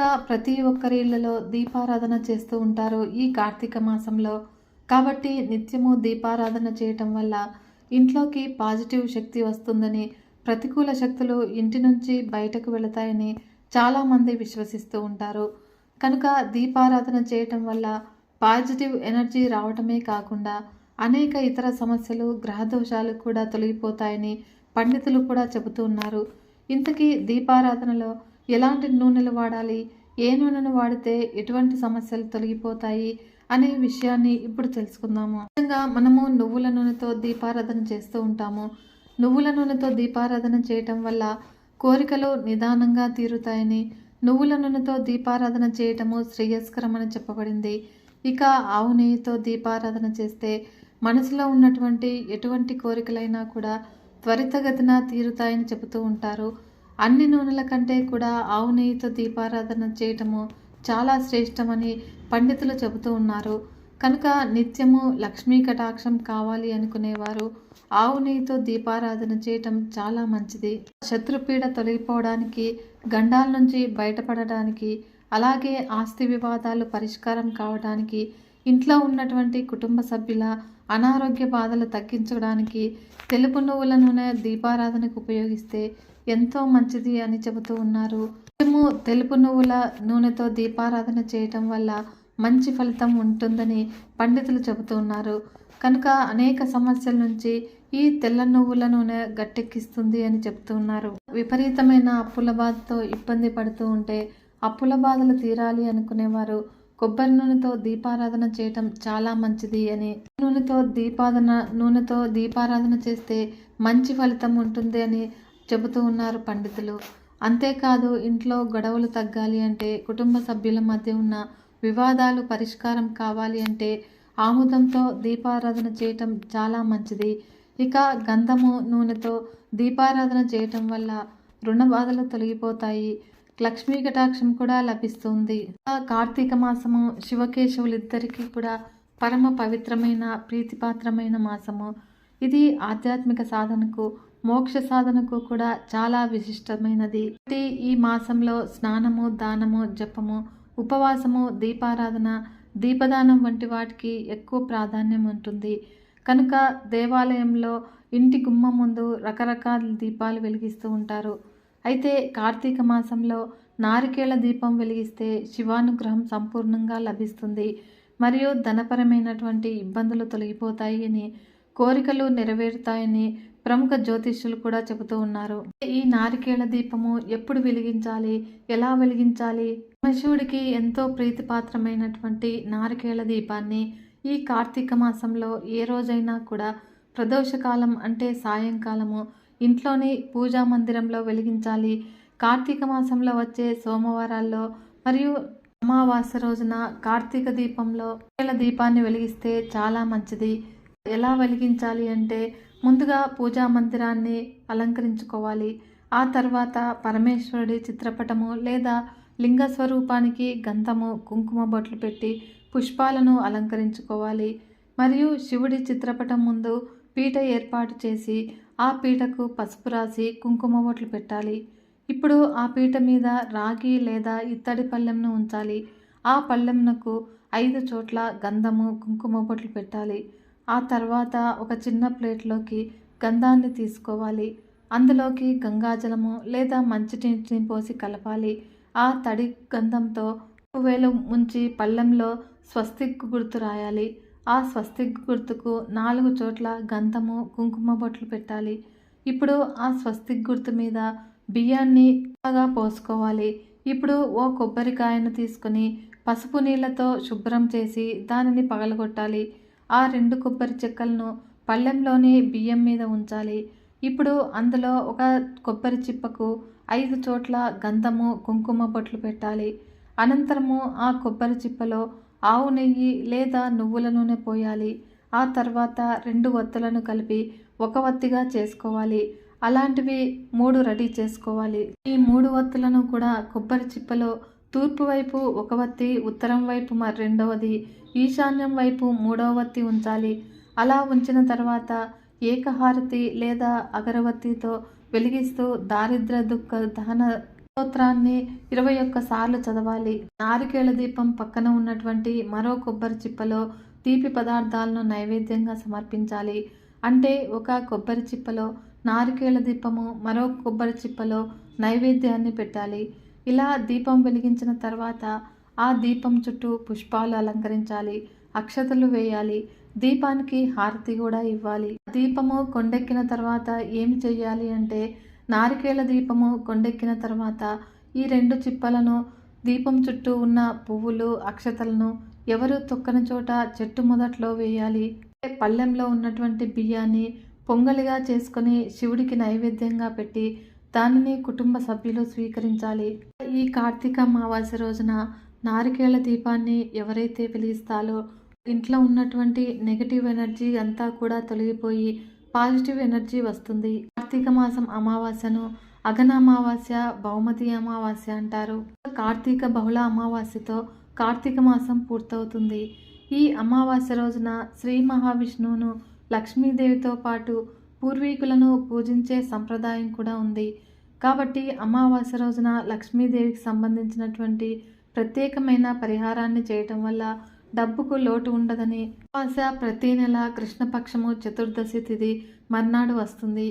ముఖ్యంగా ప్రతి ఒక్కరి ఇళ్ళలో దీపారాధన చేస్తూ ఉంటారు ఈ కార్తీక మాసంలో. కాబట్టి నిత్యము దీపారాధన చేయటం వల్ల ఇంట్లోకి పాజిటివ్ శక్తి వస్తుందని ప్రతికూల శక్తులు ఇంటి నుంచి బయటకు వెళతాయని చాలామంది విశ్వసిస్తూ ఉంటారు. కనుక దీపారాధన చేయటం వల్ల పాజిటివ్ ఎనర్జీ రావటమే కాకుండా అనేక ఇతర సమస్యలు గ్రహదోషాలు కూడా తొలగిపోతాయని పండితులు కూడా చెబుతూ ఉన్నారు. ఇంతకీ దీపారాధనలో ఎలాంటి నూనెలు వాడాలి? ఏ నూనెను వాడితే ఎటువంటి సమస్యలు తొలగిపోతాయి? అనే విషయాన్ని ఇప్పుడు తెలుసుకుందాము. ముఖ్యంగా మనము నువ్వుల నూనెతో దీపారాధన చేస్తూ ఉంటాము. నువ్వుల నూనెతో దీపారాధన చేయటం వల్ల కోరికలు నిదానంగా తీరుతాయని నువ్వుల నూనెతో దీపారాధన చేయటము శ్రేయస్కరమని చెప్పబడింది. ఇక ఆవు నెయ్యితో దీపారాధన చేస్తే మనసులో ఉన్నటువంటి ఎటువంటి కోరికలైనా కూడా త్వరితగతిన తీరుతాయని చెబుతూ ఉంటారు. అన్ని నూనెల కంటే కూడా ఆవు నెయ్యితో దీపారాధన చేయటము చాలా శ్రేష్టమని పండితులు చెబుతూ ఉన్నారు. కనుక నిత్యము లక్ష్మీ కటాక్షం కావాలి అనుకునేవారు ఆవు నెయ్యితో దీపారాధన చేయటం చాలా మంచిది. శత్రుపీడ తొలగిపోవడానికి గండాల నుంచి బయటపడడానికి అలాగే ఆస్తి వివాదాలు పరిష్కారం కావడానికి ఇంట్లో ఉన్నటువంటి కుటుంబ సభ్యుల అనారోగ్య బాధలు తగ్గించడానికి తెలుపు నువ్వుల నూనె దీపారాధనకు ఉపయోగిస్తే ఎంతో మంచిది అని చెబుతూ ఉన్నారు. మేము తెలుపు నువ్వుల నూనెతో దీపారాధన చేయటం వల్ల మంచి ఫలితం ఉంటుందని పండితులు చెబుతూ ఉన్నారు. కనుక అనేక సమస్యల నుంచి ఈ తెల్ల నువ్వుల నూనె గట్టెక్కిస్తుంది అని చెప్తూ ఉన్నారు. విపరీతమైన అప్పుల బాధతో ఇబ్బంది పడుతూ ఉంటే అప్పుల బాధలు తీరాలి అనుకునేవారు కొబ్బరి నూనెతో దీపారాధన చేయటం చాలా మంచిది అని నూనెతో దీపాదన నూనెతో దీపారాధన చేస్తే మంచి ఫలితం ఉంటుంది అని చెబుతూ ఉన్నారు పండితులు. అంతేకాదు ఇంట్లో గొడవలు తగ్గాలి అంటే కుటుంబ సభ్యుల మధ్య ఉన్న వివాదాలు పరిష్కారం కావాలి అంటే ఆముదంతో దీపారాధన చేయటం చాలా మంచిది. ఇక గంధము నూనెతో దీపారాధన చేయటం వల్ల రుణ బాధలు తొలగిపోతాయి. లక్ష్మీ కటాక్షం కూడా లభిస్తుంది. కార్తీక మాసము శివకేశవులిద్దరికీ కూడా పరమ పవిత్రమైన ప్రీతిపాత్రమైన మాసము. ఇది ఆధ్యాత్మిక సాధనకు మోక్ష సాధనకు కూడా చాలా విశిష్టమైనది. ఈ మాసంలో స్నానము దానము జపము ఉపవాసము దీపారాధన దీపదానం వంటి వాటికి ఎక్కువ ప్రాధాన్యం ఉంటుంది. కనుక దేవాలయంలో ఇంటి గుమ్మం ముందు రకరకాల దీపాలు వెలిగిస్తూ ఉంటారు. అయితే కార్తీక మాసంలో నారికేళ దీపం వెలిగిస్తే శివానుగ్రహం సంపూర్ణంగా లభిస్తుంది. మరియు ధనపరమైనటువంటి ఇబ్బందులు తొలగిపోతాయి అని కోరికలు నెరవేరుతాయని ప్రముఖ జ్యోతిష్యులు కూడా చెబుతూ ఉన్నారు. ఈ నారికేళ దీపము ఎప్పుడు వెలిగించాలి? ఎలా వెలిగించాలి? శివుడికి ఎంతో ప్రీతిపాత్రమైనటువంటి నారికేళ దీపాన్ని ఈ కార్తీక మాసంలో ఏ రోజైనా కూడా ప్రదోషకాలం అంటే సాయంకాలము ఇంట్లోనే పూజా మందిరంలో వెలిగించాలి. కార్తీక మాసంలో వచ్చే సోమవారాల్లో మరియు అమావాస్య రోజున కార్తీక దీపంలో నీళ్ళ దీపాన్ని వెలిగిస్తే చాలా మంచిది. ఎలా వెలిగించాలి అంటే ముందుగా పూజా మందిరాన్ని అలంకరించుకోవాలి. ఆ తర్వాత పరమేశ్వరుడి చిత్రపటము లేదా లింగ స్వరూపానికి గంధము కుంకుమ బొట్లు పెట్టి పుష్పాలను అలంకరించుకోవాలి. మరియు శివుడి చిత్రపటం ముందు పీట ఏర్పాటు చేసి ఆ పీటకు పసుపు రాసి కుంకుమ బొట్లు పెట్టాలి. ఇప్పుడు ఆ పీట మీద రాగి లేదా ఇత్తడి పళ్ళెంను ఉంచాలి. ఆ పళ్ళెంనకు ఐదు చోట్ల గంధము కుంకుమ బొట్లు పెట్టాలి. ఆ తర్వాత ఒక చిన్న ప్లేట్లోకి గంధాన్ని తీసుకోవాలి. అందులోకి గంగాజలము లేదా మంచినీటిని పోసి కలపాలి. ఆ తడి గంధంతో వేలు ముంచి పళ్ళెంలో స్వస్తిక్ గుర్తు రాయాలి. ఆ స్వస్తిక్ గుర్తుకు నాలుగు చోట్ల గంధము కుంకుమ బొట్లు పెట్టాలి. ఇప్పుడు ఆ స్వస్తిక్ గుర్తు మీద బియ్యాన్ని బాగా పోసుకోవాలి. ఇప్పుడు ఓ కొబ్బరికాయను తీసుకొని పసుపు నీళ్ళతో శుభ్రం చేసి దానిని పగలగొట్టాలి. ఆ రెండు కొబ్బరి చెక్కలను పళ్ళెంలోని బియ్యం మీద ఉంచాలి. ఇప్పుడు అందులో ఒక కొబ్బరి చిప్పకు ఐదు చోట్ల గంధము కుంకుమ బొట్లు పెట్టాలి. అనంతరము ఆ కొబ్బరి చిప్పలో ఆవు నెయ్యి లేదా నువ్వుల నూనె పోయాలి. ఆ తర్వాత రెండు వత్తులను కలిపి ఒక వత్తిగా చేసుకోవాలి. అలాంటివి మూడు రెడీ చేసుకోవాలి. ఈ మూడు వత్తులను కూడా కొబ్బరి చిప్పలో తూర్పు వైపు ఒక వత్తి ఉత్తరం వైపు మరి రెండవది ఈశాన్యం వైపు మూడవ వత్తి ఉంచాలి. అలా ఉంచిన తర్వాత ఏకహారతి లేదా అగరవత్తితో వెలిగిస్తూ దారిద్ర దుఃఖ దహన స్తోత్రాన్ని ఇరవై ఒక్క సార్లు చదవాలి. నారికేళ దీపం పక్కన ఉన్నటువంటి మరో కొబ్బరి చిప్పలో తీపి పదార్థాలను నైవేద్యంగా సమర్పించాలి. అంటే ఒక కొబ్బరి చిప్పలో నారికేల దీపము మరో కొబ్బరి చిప్పలో నైవేద్యాన్ని పెట్టాలి. ఇలా దీపం వెలిగించిన తర్వాత ఆ దీపం చుట్టూ పుష్పాలు అలంకరించాలి. అక్షతలు వేయాలి. దీపానికి హారతి కూడా ఇవ్వాలి. దీపము కొండెక్కిన తర్వాత ఏమి చేయాలి అంటే నారికేళ దీపము కొండెక్కిన తర్వాత ఈ రెండు చిప్పలను దీపం చుట్టూ ఉన్న పువ్వులు అక్షతలను ఎవరు తొక్కని చోట చెట్టు మొదట్లో వేయాలి. పళ్ళెంలో ఉన్నటువంటి బియ్యాన్ని పొంగలిగా చేసుకొని శివుడికి నైవేద్యంగా పెట్టి దానిని కుటుంబ సభ్యులు స్వీకరించాలి. ఈ కార్తీక అమావాస్య రోజున నారికేళ దీపాన్ని ఎవరైతే వెలిగిస్తారో ఇంట్లో ఉన్నటువంటి నెగటివ్ ఎనర్జీ అంతా కూడా తొలగిపోయి పాజిటివ్ ఎనర్జీ వస్తుంది. కార్తీక మాసం అమావాస్యను అగన అమావాస్య బహుమతి అమావాస్య అంటారు. కార్తీక బహుళ అమావాస్యతో కార్తీక మాసం పూర్తవుతుంది. ఈ అమావాస్య రోజున శ్రీ మహావిష్ణువును లక్ష్మీదేవితో పాటు పూర్వీకులను పూజించే సంప్రదాయం కూడా ఉంది. కాబట్టి అమావాస్య రోజున లక్ష్మీదేవికి సంబంధించినటువంటి ప్రత్యేకమైన పరిహారాన్ని చేయటం వల్ల డబ్బుకు లోటు ఉండదని అమావాస్య ప్రతి నెల కృష్ణపక్షము చతుర్దశి తిథి మర్నాడు వస్తుంది.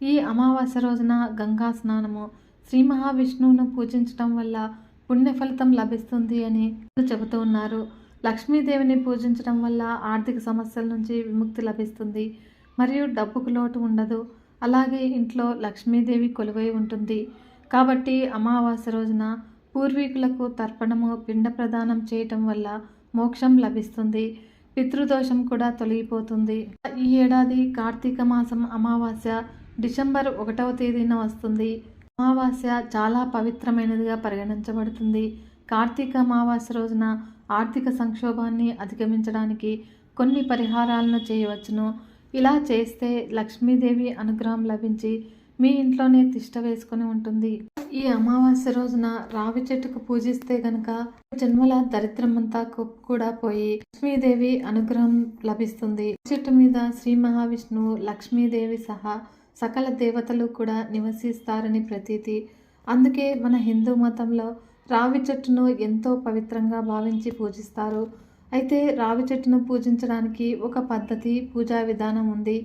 ఈ అమావాస్య రోజున గంగా స్నానము శ్రీ మహావిష్ణువును పూజించటం వల్ల పుణ్య ఫలితం లభిస్తుంది అని చెబుతూ ఉన్నారు. లక్ష్మీదేవిని పూజించడం వల్ల ఆర్థిక సమస్యల నుంచి విముక్తి లభిస్తుంది. మరియు డబ్బుకు లోటు ఉండదు. అలాగే ఇంట్లో లక్ష్మీదేవి కొలువై ఉంటుంది. కాబట్టి అమావాస్య రోజున పూర్వీకులకు తర్పణము పిండ ప్రదానం చేయటం వల్ల మోక్షం లభిస్తుంది. పితృదోషం కూడా తొలగిపోతుంది. ఈ ఏడాది కార్తీక మాసం అమావాస్య డిసెంబర్ ఒకటవ తేదీన వస్తుంది. అమావాస్య చాలా పవిత్రమైనదిగా పరిగణించబడుతుంది. కార్తీక అమావాస్య రోజున ఆర్థిక సంక్షోభాన్ని అధిగమించడానికి కొన్ని పరిహారాలను చేయవచ్చును. ఇలా చేస్తే లక్ష్మీదేవి అనుగ్రహం లభించి మీ ఇంట్లోనే తిష్ట వేసుకొని ఉంటుంది. ఈ అమావాస్య రోజున రావి చెట్టుకు పూజిస్తే గనక జన్మల దరిద్రమంతా కూడా పోయి లక్ష్మీదేవి అనుగ్రహం లభిస్తుంది. చెట్టు మీద శ్రీ మహావిష్ణువు లక్ష్మీదేవి సహా సకల దేవతలు కూడా నివసిస్తారని ప్రతీతి. అందుకే మన హిందూ మతంలో రావి చెట్టును ఎంతో పవిత్రంగా భావించి పూజిస్తారు. అయితే రావి చెట్టును పూజించడానికి ఒక పద్ధతి పూజా విధానం ఉంది.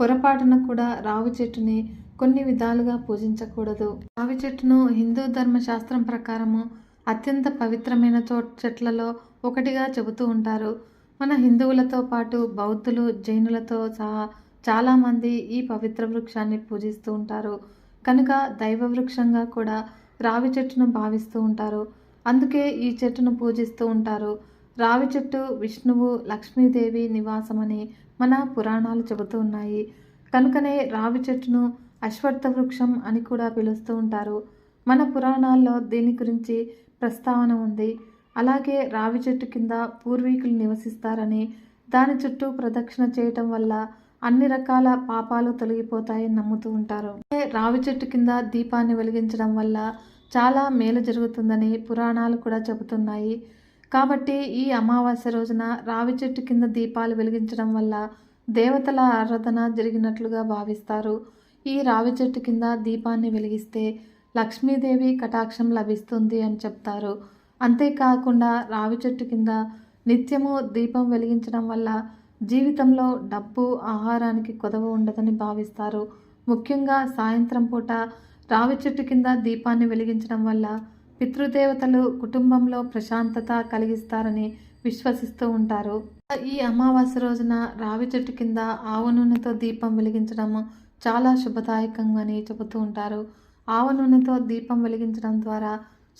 పొరపాటున కూడా రావి చెట్టుని కొన్ని విధాలుగా పూజించకూడదు. రావి చెట్టును హిందూ ధర్మశాస్త్రం ప్రకారము అత్యంత పవిత్రమైన చో చెట్లలో ఒకటిగా చెబుతూ ఉంటారు. మన హిందువులతో పాటు బౌద్ధులు జైనులతో సహా చాలామంది ఈ పవిత్ర వృక్షాన్ని పూజిస్తూ ఉంటారు. కనుక దైవ వృక్షంగా కూడా రావి చెట్టును భావిస్తూ ఉంటారు. అందుకే ఈ చెట్టును పూజిస్తూ ఉంటారు. రావి చెట్టు విష్ణువు లక్ష్మీదేవి నివాసమని మన పురాణాలు చెబుతూ ఉన్నాయి. కనుకనే రావి చెట్టును అశ్వత్థ వృక్షం అని కూడా పిలుస్తూ ఉంటారు. మన పురాణాల్లో దీని గురించి ప్రస్తావన ఉంది. అలాగే రావి చెట్టు కింద పూర్వీకులు నివసిస్తారని దాని చుట్టూ ప్రదక్షిణ చేయటం వల్ల అన్ని రకాల పాపాలు తొలగిపోతాయని నమ్ముతూ ఉంటారు. రావి చెట్టు కింద దీపాన్ని వెలిగించడం వల్ల చాలా మేలు జరుగుతుందని పురాణాలు కూడా చెబుతున్నాయి. కాబట్టి ఈ అమావాస్య రోజున రావి చెట్టు కింద దీపాలు వెలిగించడం వల్ల దేవతల ఆరాధన జరిగినట్లుగా భావిస్తారు. ఈ రావి చెట్టు కింద దీపాన్ని వెలిగిస్తే లక్ష్మీదేవి కటాక్షం లభిస్తుంది అని చెప్తారు. అంతేకాకుండా రావి చెట్టు కింద నిత్యము దీపం వెలిగించడం వల్ల జీవితంలో డబ్బు ఆహారానికి కొదవ ఉండదని భావిస్తారు. ముఖ్యంగా సాయంత్రం పూట రావి చెట్టు కింద దీపాన్ని వెలిగించడం వల్ల పితృదేవతలు కుటుంబంలో ప్రశాంతత కలిగిస్తారని విశ్వసిస్తూ ఉంటారు. ఈ అమావాస్య రోజున రావి చెట్టు కింద ఆవనూనెతో దీపం వెలిగించడం చాలా శుభదాయకంగాని చెబుతూ ఉంటారు. ఆవ నూనెతో దీపం వెలిగించడం ద్వారా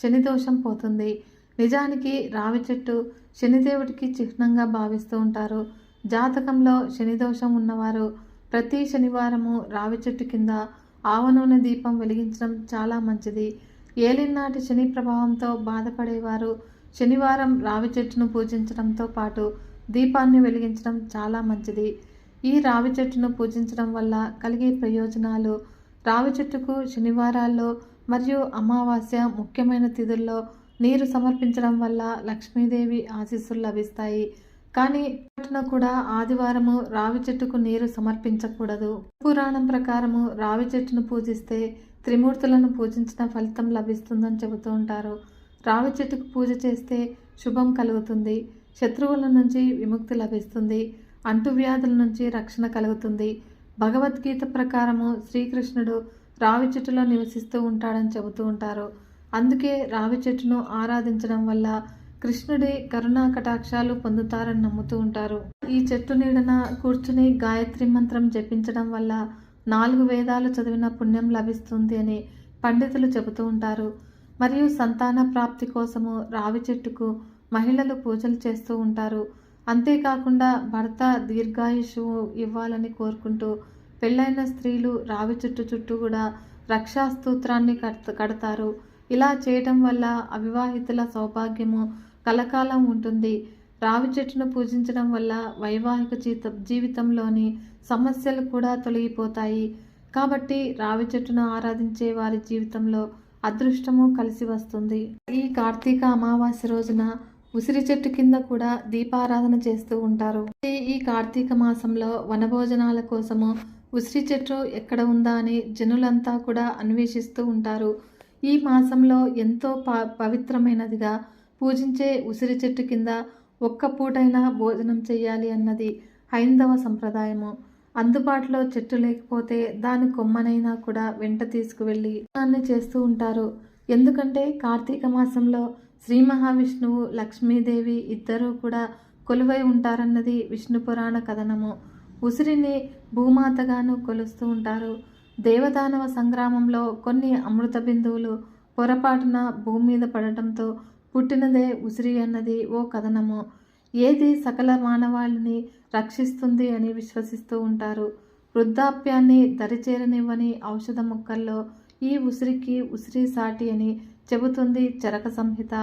శని దోషం పోతుంది. నిజానికి రావి చెట్టు శనిదేవుడికి చిహ్నంగా భావిస్తూ ఉంటారు. జాతకంలో శని దోషం ఉన్నవారు ప్రతి శనివారము రావి చెట్టు కింద ఆవనూనె దీపం వెలిగించడం చాలా మంచిది. ఏలినాటి శని ప్రభావంతో బాధపడేవారు శనివారం రావి చెట్టును పూజించడంతో పాటు దీపాన్ని వెలిగించడం చాలా మంచిది. ఈ రావి చెట్టును పూజించడం వల్ల కలిగే ప్రయోజనాలు రావి చెట్టుకు శనివారాల్లో మరియు అమావాస్య ముఖ్యమైన తిథుల్లో నీరు సమర్పించడం వల్ల లక్ష్మీదేవి ఆశీస్సులు లభిస్తాయి. కానీ పొరపాటున కూడా ఆదివారము రావి చెట్టుకు నీరు సమర్పించకూడదు. పురాణం ప్రకారము రావి చెట్టును పూజిస్తే త్రిమూర్తులను పూజించిన ఫలితం లభిస్తుందని చెబుతూ ఉంటారు. రావి చెట్టుకు పూజ చేస్తే శుభం కలుగుతుంది శత్రువుల నుంచి విముక్తి లభిస్తుంది అంటువ్యాధుల నుంచి రక్షణ కలుగుతుంది. భగవద్గీత ప్రకారము శ్రీకృష్ణుడు రావి చెట్టులో నివసిస్తూ ఉంటాడని చెబుతూ ఉంటారు. అందుకే రావి చెట్టును ఆరాధించడం వల్ల కృష్ణుడి కరుణా కటాక్షాలు పొందుతారని నమ్ముతూ ఉంటారు. ఈ చెట్టు నీడన కూర్చుని గాయత్రి మంత్రం జపించడం వల్ల నాలుగు వేదాలు చదివిన పుణ్యం లభిస్తుంది అని పండితులు చెబుతూ ఉంటారు. మరియు సంతాన ప్రాప్తి కోసము రావి చెట్టుకు మహిళలు పూజలు చేస్తూ ఉంటారు. అంతేకాకుండా భర్త దీర్ఘాయుషువు ఇవ్వాలని కోరుకుంటూ పెళ్ళైన స్త్రీలు రావి చెట్టు చుట్టూ కూడా రక్షాస్తూత్రాన్ని కడతారు. ఇలా చేయటం వల్ల అవివాహితుల సౌభాగ్యము కలకాలం ఉంటుంది. రావి చెట్టును పూజించడం వల్ల వైవాహిక జీత జీవితంలోని సమస్యలు కూడా తొలగిపోతాయి. కాబట్టి రావి చెట్టును ఆరాధించే వారి జీవితంలో అదృష్టము కలిసి వస్తుంది. ఈ కార్తీక అమావాస్య రోజున ఉసిరి చెట్టు కింద కూడా దీపారాధన చేస్తూ ఉంటారు. ఈ కార్తీక మాసంలో వనభోజనాల కోసము ఉసిరి చెట్టు ఎక్కడ ఉందా అని జనులంతా కూడా అన్వేషిస్తూ ఉంటారు. ఈ మాసంలో ఎంతో ప పవిత్రమైనదిగా పూజించే ఉసిరి చెట్టు కింద ఒక్క పూటైనా భోజనం చేయాలి అన్నది హైందవ సంప్రదాయము. అందుబాటులో చెట్టు లేకపోతే దాని కొమ్మనైనా కూడా వెంట తీసుకువెళ్ళి దాన్ని చేస్తూ ఉంటారు. ఎందుకంటే కార్తీక మాసంలో శ్రీ మహావిష్ణువు లక్ష్మీదేవి ఇద్దరూ కూడా కొలువై ఉంటారన్నది విష్ణు పురాణ కథనము. ఉసిరిని భూమాతగాను కొలుస్తూ ఉంటారు. దేవదానవ సంగ్రామంలో కొన్ని అమృత బిందువులు పొరపాటున భూమి మీద పడటంతో పుట్టినదే ఉసిరి అన్నది ఓ కథనము. ఏది సకల మానవాళిని రక్షిస్తుంది అని విశ్వసిస్తూ ఉంటారు. వృద్ధాప్యాన్ని దరిచేరనివ్వని ఔషధ మొక్కల్లో ఈ ఉసిరికి ఉసిరి సాటి అని చెబుతుంది చరక సంహిత.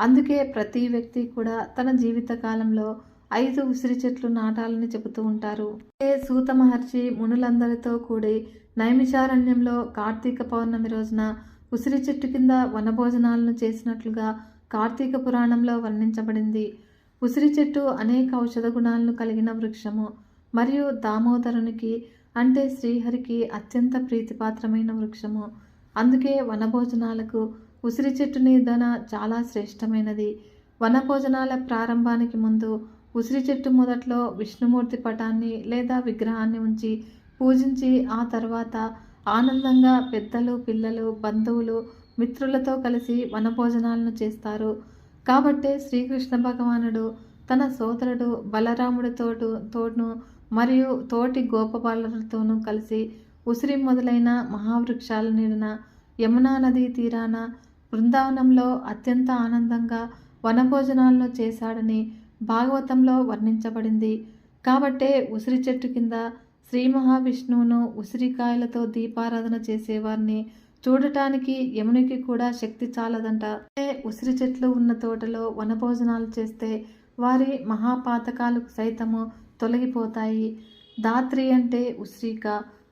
అందుకే ప్రతి వ్యక్తి కూడా తన జీవితకాలంలో ఐదు ఉసిరి చెట్లు నాటాలని చెబుతూ ఉంటారు. ఏ సూత మహర్షి మునులందరితో కూడి నైమిషారణ్యంలో కార్తీక పౌర్ణమి రోజున ఉసిరి చెట్టు కింద వనభోజనాలను చేసినట్లుగా కార్తీక పురాణంలో వర్ణించబడింది. ఉసిరి చెట్టు అనేక ఔషధ గుణాలను కలిగిన వృక్షము. మరియు దామోదరునికి అంటే శ్రీహరికి అత్యంత ప్రీతిపాత్రమైన వృక్షము. అందుకే వనభోజనాలకు ఉసిరి చెట్టు నిధన చాలా శ్రేష్టమైనది. వనభోజనాల ప్రారంభానికి ముందు ఉసిరి చెట్టు మొదట్లో విష్ణుమూర్తి పటాన్ని లేదా విగ్రహాన్ని ఉంచి పూజించి ఆ తర్వాత ఆనందంగా పెద్దలు పిల్లలు బంధువులు మిత్రులతో కలిసి వనభోజనాలను చేస్తారు. కాబట్టే శ్రీకృష్ణ భగవానుడు తన సోదరుడు బలరాముడితోటు తోడును మరియు తోటి గోపబాలులతోనూ కలిసి ఉసిరి మొదలైన మహావృక్షాల నీడన యమునా నదీ తీరాన బృందావనంలో అత్యంత ఆనందంగా వనభోజనాలను చేశాడని భాగవతంలో వర్ణించబడింది. కాబట్టే ఉసిరి చెట్టు కింద శ్రీ మహావిష్ణువును ఉసిరికాయలతో దీపారాధన చేసేవారిని చూడటానికి యమునికి కూడా శక్తి చాలదంట. ఉసిరి చెట్లు ఉన్న తోటలో వనభోజనాలు చేస్తే వారి మహాపాతకాలు సైతము తొలగిపోతాయి. దాత్రి అంటే ఉసిరిక.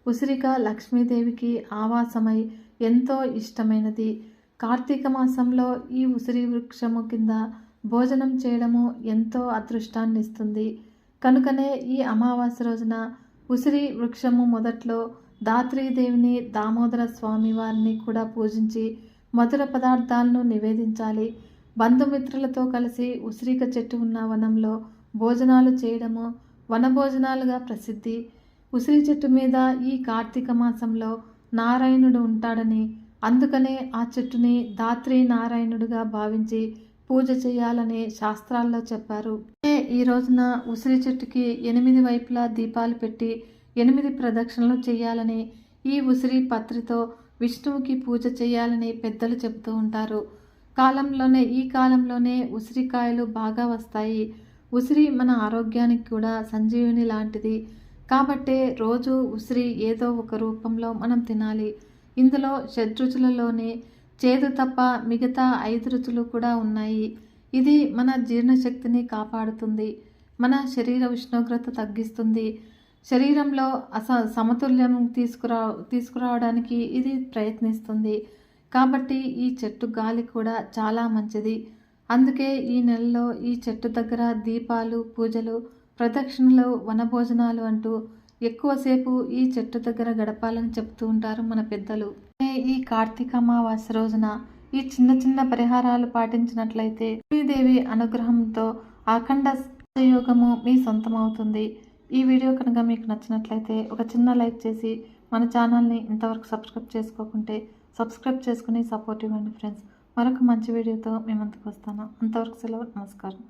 ఉసిరిక లక్ష్మీదేవికి ఆవాసమై ఎంతో ఇష్టమైనది. కార్తీక మాసంలో ఈ ఉసిరి వృక్షము కింద భోజనం చేయడము ఎంతో అదృష్టాన్ని ఇస్తుంది కనుకనే ఈ అమావాస్య రోజున ఉసిరి వృక్షము మొదట్లో దాత్రీదేవిని దామోదర స్వామి వారిని కూడా పూజించి మధుర పదార్థాలను నివేదించాలి. బంధుమిత్రులతో కలిసి ఉసిరిక చెట్టు ఉన్న వనంలో భోజనాలు చేయడము వనభోజనాలుగా ప్రసిద్ధి. ఉసిరి చెట్టు మీద ఈ కార్తీక మాసంలో నారాయణుడు ఉంటాడని అందుకనే ఆ చెట్టుని దాత్రి నారాయణుడుగా భావించి పూజ చేయాలని శాస్త్రాల్లో చెప్పారు. ఈ రోజున ఉసిరి చెట్టుకి ఎనిమిది వైపులా దీపాలు పెట్టి ఎనిమిది ప్రదక్షిణలు చేయాలని ఈ ఉసిరి పత్రితో విష్ణువుకి పూజ చేయాలని పెద్దలు చెబుతూ ఉంటారు. కాలంలోనే ఈ కాలంలోనే ఉసిరికాయలు బాగా వస్తాయి. ఉసిరి మన ఆరోగ్యానికి కూడా సంజీవిని లాంటిది. కాబట్టే రోజు ఉసిరి ఏదో ఒక రూపంలో మనం తినాలి. ఇందులో షడ్రుచులలోనే చేదు తప్ప మిగతా ఐదు రుచులు కూడా ఉన్నాయి. ఇది మన జీర్ణశక్తిని కాపాడుతుంది. మన శరీర ఉష్ణోగ్రత తగ్గిస్తుంది. శరీరంలో అస సమతుల్యం తీసుకురా తీసుకురావడానికి ఇది ప్రయత్నిస్తుంది. కాబట్టి ఈ చెట్టు గాలి కూడా చాలా మంచిది. అందుకే ఈ నెలలో ఈ చెట్టు దగ్గర దీపాలు పూజలు ప్రదక్షిణలు వనభోజనాలు అంటూ ఎక్కువసేపు ఈ చెట్టు దగ్గర గడపాలని చెప్తూ ఉంటారు మన పెద్దలు. ఈ కార్తీక అమావాస్య రోజున ఈ చిన్న చిన్న పరిహారాలు పాటించినట్లయితే లక్ష్మీదేవి అనుగ్రహంతో అఖండ యోగము మీ సొంతం అవుతుంది ఈ వీడియో కనుక మీకు నచ్చినట్లయితే ఒక చిన్న లైక్ చేసి మన ఛానల్ని ఇంతవరకు సబ్స్క్రైబ్ చేసుకోకుంటే సబ్స్క్రైబ్ చేసుకుని సపోర్ట్ ఇవ్వండి ఫ్రెండ్స్. మరొక మంచి వీడియోతో మేము ముందుకు వస్తాను. అంతవరకు సెలవు. నమస్కారం.